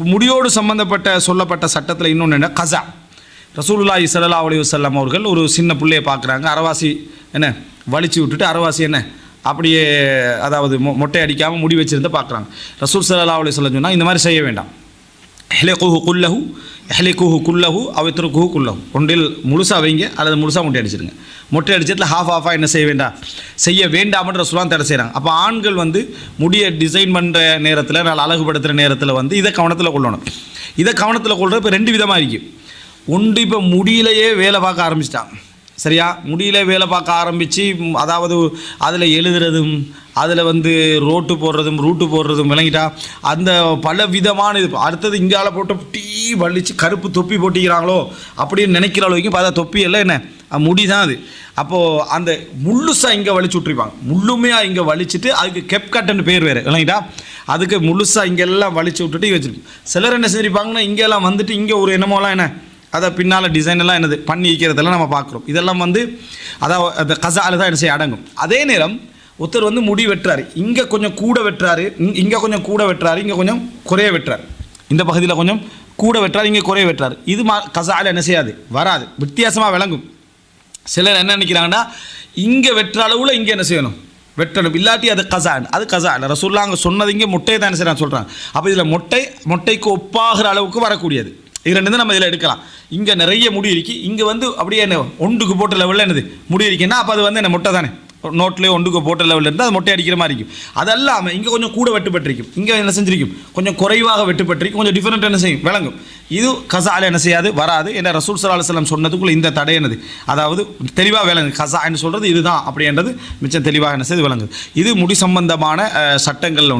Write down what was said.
இப்போ முடியோடு சம்பந்தப்பட்ட சொல்லப்பட்ட சட்டத்தில் இன்னொன்று என்ன? கசா. ரசூலுல்லாஹி ஸல்லல்லாஹு அலி வல்லம் அவர்கள் ஒரு சின்ன பிள்ளையை பார்க்குறாங்க. அரவாசி என்ன? வலிச்சு விட்டுட்டு அரவாசி என்ன? அப்படியே அதாவது மொ- மொட்டை அடிக்காமல் முடி வச்சுருந்து பார்க்குறாங்க. ரசூல் சல்லா அலி வஸல்லம் சொன்னால் இந்த மாதிரி செய்ய வேண்டாம். ஹெலிகுஹு குல்லஹு ஹெலிகுஹு குல்லஹு அவைத்திருக்குஹு குல்லஹு. ஒன்றில் முழுசாக வைங்க அல்லது முழுசாக முட்டை அடிச்சிருங்க. முட்டை அடிச்சதில் ஹாஃப் ஹாஃபாக என்ன செய்ய வேண்டாம் செய்ய வேண்டாம்ன்ற சொல்லாம் தடை செய்கிறாங்க அப்போ ஆண்கள் வந்து முடியை டிசைன் பண்ணுற நேரத்தில் நல்லா அழகுபடுத்துகிற நேரத்தில் வந்து இதை கவனத்தில் கொள்ளணும். இதை கவனத்தில் கொள்கிற இப்போ ரெண்டு விதமாக இருக்குது ஒன்று இப்போ முடியிலேயே வேலை பார்க்க ஆரம்பிச்சிட்டான். சரியா? முடியல வேலை பார்க்க ஆரம்பித்து அதாவது அதில் எழுதுறதும் அதில் வந்து ரோட்டு போடுறதும் ரூட்டு போடுறதும் விளங்கிட்டா அந்த பல விதமான இது. அடுத்தது இங்கால போட்டு டீ வலிச்சு கருப்பு தொப்பி போட்டிக்கிறாங்களோ அப்படின்னு நினைக்கிற அளவுக்கு பார்த்தா தொப்பி எல்லாம் என்ன? முடி தான் அது. அப்போது அந்த முழுசாக இங்கே வலிச்சு விட்ருப்பாங்க முழுமையாக இங்கே வலிச்சுட்டு அதுக்கு கெப் பேர் வேறு இல்லைங்களா அதுக்கு முழுசாக இங்கெல்லாம் வலிச்சு விட்டுட்டு வச்சுருப்போம் சிலர் என்ன செஞ்சிருப்பாங்கன்னா இங்கெல்லாம் வந்துட்டு இங்கே ஒரு என்னமோலாம் என்ன? அதை பின்னால் டிசைன் எல்லாம் என்னது? பண்ணி வைக்கிறதெல்லாம் நம்ம பார்க்குறோம் இதெல்லாம் வந்து அதாவது அந்த கசாலு தான் என்ன செய்ய அடங்கும். அதே நேரம் ஒருத்தர் வந்து முடி வெட்டுறாரு. இங்கே கொஞ்சம் கூட வெட்டுறாரு. இங்கே கொஞ்சம் கூட வெட்டுறாரு. இங்கே கொஞ்சம் குறைய வெட்டுறாரு. இந்த பகுதியில் கொஞ்சம் கூட வெட்டுறாரு இங்கே குறைய வெட்டுறாரு. இது மா கசால என்ன செய்யாது? வராது. வித்தியாசமாக விளங்கும். சிலர் என்ன நினைக்கிறாங்கன்னா இங்கே வெட்டுற அளவில் இங்கே என்ன செய்யணும்? வெட்டணும். இல்லாட்டி அது கசான். அது கசான். ரசூல்லா அங்கே சொன்னது இங்கே முட்டையை தான் என்ன செய்யறாங்க சொல்கிறாங்க அப்போ இதில் மொட்டை மொட்டைக்கு ஒப்பாகிற அளவுக்கு வரக்கூடியது. இது ரெண்டு தான் நம்ம இதில் எடுக்கலாம். இங்கே நிறைய முடி இருக்கு. இங்கே வந்து அப்படியே என்ன ஒன்றுக்கு போட்ட லெவலில் என்னது? முடி இருக்குன்னா அப்போ அது வந்து என்ன முட்டை தானே? நோட்லேயோ ஒன்றுக்கு போட்ட லெவலில் இருந்தால் அது மொட்டை அடிக்கிற மாதிரி இருக்கும். அது இங்கே கொஞ்சம் கூட வெட்டுப்பட்டிருக்கும். இங்கே என்ன செஞ்சிருக்கும்? கொஞ்சம் குறைவாக வெட்டுப்பட்டிருக்கும். கொஞ்சம் டிஃப்ரெண்ட் என்ன செய்யும்? விளங்கும். இது கசால என்ன செய்யாது? வராது. என்ன ரசூல் சல்லா அலுவலம் சொன்னதுக்குள்ளே இந்த தடை என்னது? அதாவது தெளிவாக விளங்கு. கசா என்று சொல்கிறது இதுதான். அப்படின்றது மிச்சம் தெளிவாக என்ன செய்து விளங்குது இது முடி சம்பந்தமான சட்டங்களில் ஒன்று